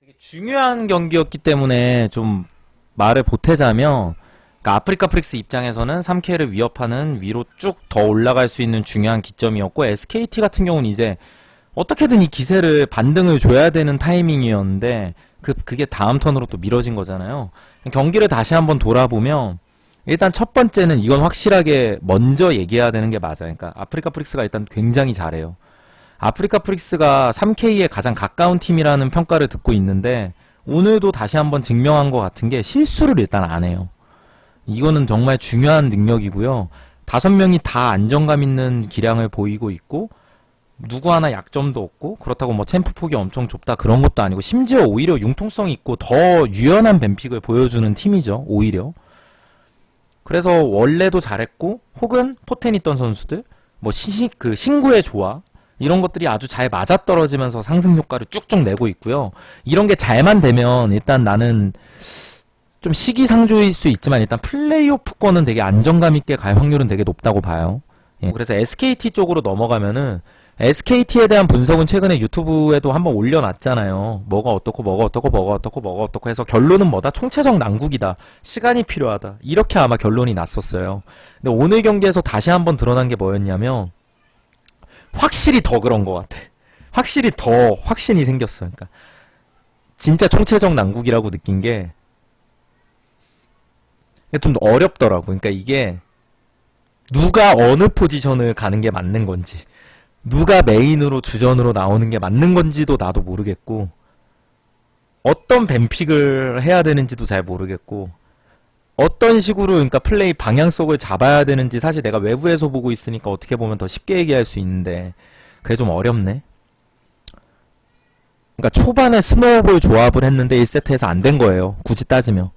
되게 중요한 경기였기 때문에 좀 말을 보태자면 그러니까 아프리카 프릭스 입장에서는 3K를 위협하는 위로 쭉 더 올라갈 수 있는 중요한 기점이었고 SKT 같은 경우는 이제 어떻게든 이 기세를 반등을 줘야 되는 타이밍이었는데 그 그게 다음 턴으로 또 미뤄진 거잖아요. 경기를 다시 한번 돌아보면 일단 첫 번째는 이건 확실하게 먼저 얘기해야 되는 게 맞아요. 그러니까 아프리카 프릭스가 일단 굉장히 잘해요. 아프리카 프릭스가 3K에 가장 가까운 팀이라는 평가를 듣고 있는데 오늘도 다시 한번 증명한 것 같은 게 실수를 일단 안 해요. 이거는 정말 중요한 능력이고요. 다섯 명이 다 안정감 있는 기량을 보이고 있고 누구 하나 약점도 없고 그렇다고 뭐 챔프 폭이 엄청 좁다 그런 것도 아니고 심지어 오히려 융통성 있고 더 유연한 뱀픽을 보여주는 팀이죠. 오히려. 그래서 원래도 잘했고 혹은 포텐 있던 선수들 뭐 시, 그 신구의 조화 이런 것들이 아주 잘 맞아떨어지면서 상승 효과를 쭉쭉 내고 있고요. 이런 게 잘만 되면 일단 나는 좀 시기상조일 수 있지만 일단 플레이오프권은 되게 안정감 있게 갈 확률은 되게 높다고 봐요. 예, 그래서 SKT 쪽으로 넘어가면은 SKT에 대한 분석은 최근에 유튜브에도 한번 올려놨잖아요. 뭐가 어떻고 뭐가 어떻고 뭐가 어떻고 뭐가 어떻고 해서 결론은 뭐다? 총체적 난국이다. 시간이 필요하다. 이렇게 아마 결론이 났었어요. 근데 오늘 경기에서 다시 한번 드러난 게 뭐였냐면 확실히 더 그런 것 같아. 확실히 더 확신이 생겼어. 그러니까 진짜 총체적 난국이라고 느낀 게 좀 어렵더라고. 그러니까 이게 누가 어느 포지션을 가는 게 맞는 건지, 누가 메인으로 주전으로 나오는 게 맞는 건지도 나도 모르겠고, 어떤 뱀픽을 해야 되는지도 잘 모르겠고, 어떤 식으로 그러니까 플레이 방향성을 잡아야 되는지 사실 내가 외부에서 보고 있으니까 어떻게 보면 더 쉽게 얘기할 수 있는데 그게 좀 어렵네. 그러니까 초반에 스노우볼 조합을 했는데 1세트에서 안 된 거예요. 굳이 따지면.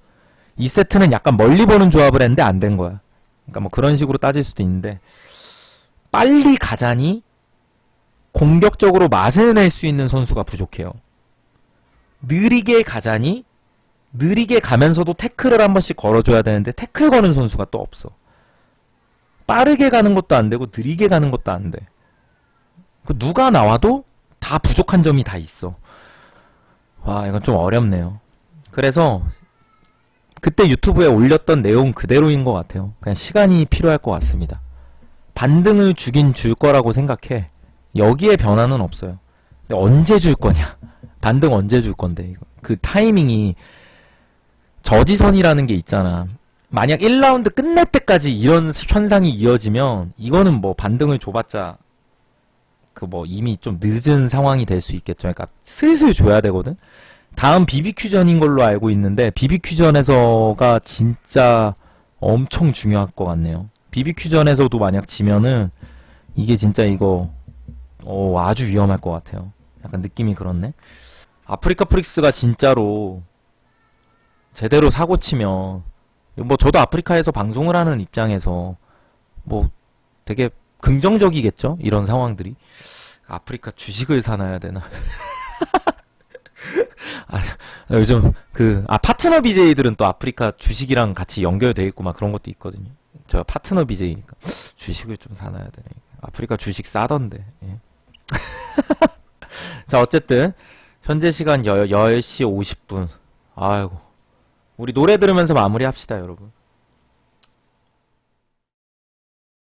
2세트는 약간 멀리 보는 조합을 했는데 안 된 거야. 그러니까 뭐 그런 식으로 따질 수도 있는데 빨리 가자니 공격적으로 맛을 낼 수 있는 선수가 부족해요. 느리게 가자니 느리게 가면서도 태클을 한 번씩 걸어줘야 되는데 태클 거는 선수가 또 없어. 빠르게 가는 것도 안 되고 느리게 가는 것도 안 돼. 그 누가 나와도 다 부족한 점이 다 있어. 와 이건 좀 어렵네요. 그래서 그때 유튜브에 올렸던 내용 그대로인 것 같아요. 그냥 시간이 필요할 것 같습니다. 반등을 주긴 줄 거라고 생각해. 여기에 변화는 없어요. 근데 언제 줄 거냐? 반등 언제 줄 건데? 그 타이밍이 저지선이라는 게 있잖아. 만약 1라운드 끝날 때까지 이런 현상이 이어지면 이거는 뭐 반등을 줘봤자 그 뭐 이미 좀 늦은 상황이 될 수 있겠죠. 그러니까 슬슬 줘야 되거든. 다음 BBQ전인 걸로 알고 있는데 BBQ전에서가 진짜 엄청 중요할 것 같네요. BBQ전에서도 만약 지면은 이게 진짜 이거 어, 아주 위험할 것 같아요. 약간 느낌이 그렇네. 아프리카 프릭스가 진짜로 제대로 사고 치면 뭐 저도 아프리카에서 방송을 하는 입장에서 뭐 되게 긍정적이겠죠 이런 상황들이 아프리카 주식을 사놔야 되나 아, 요즘 그 아 파트너 BJ들은 또 아프리카 주식이랑 같이 연결돼 있고 막 그런 것도 있거든요 저 파트너 BJ니까 주식을 좀 사놔야 되네 아프리카 주식 싸던데 예. 자 어쨌든 현재 시간 10시 50분 아이고 우리 노래 들으면서 마무리합시다, 여러분.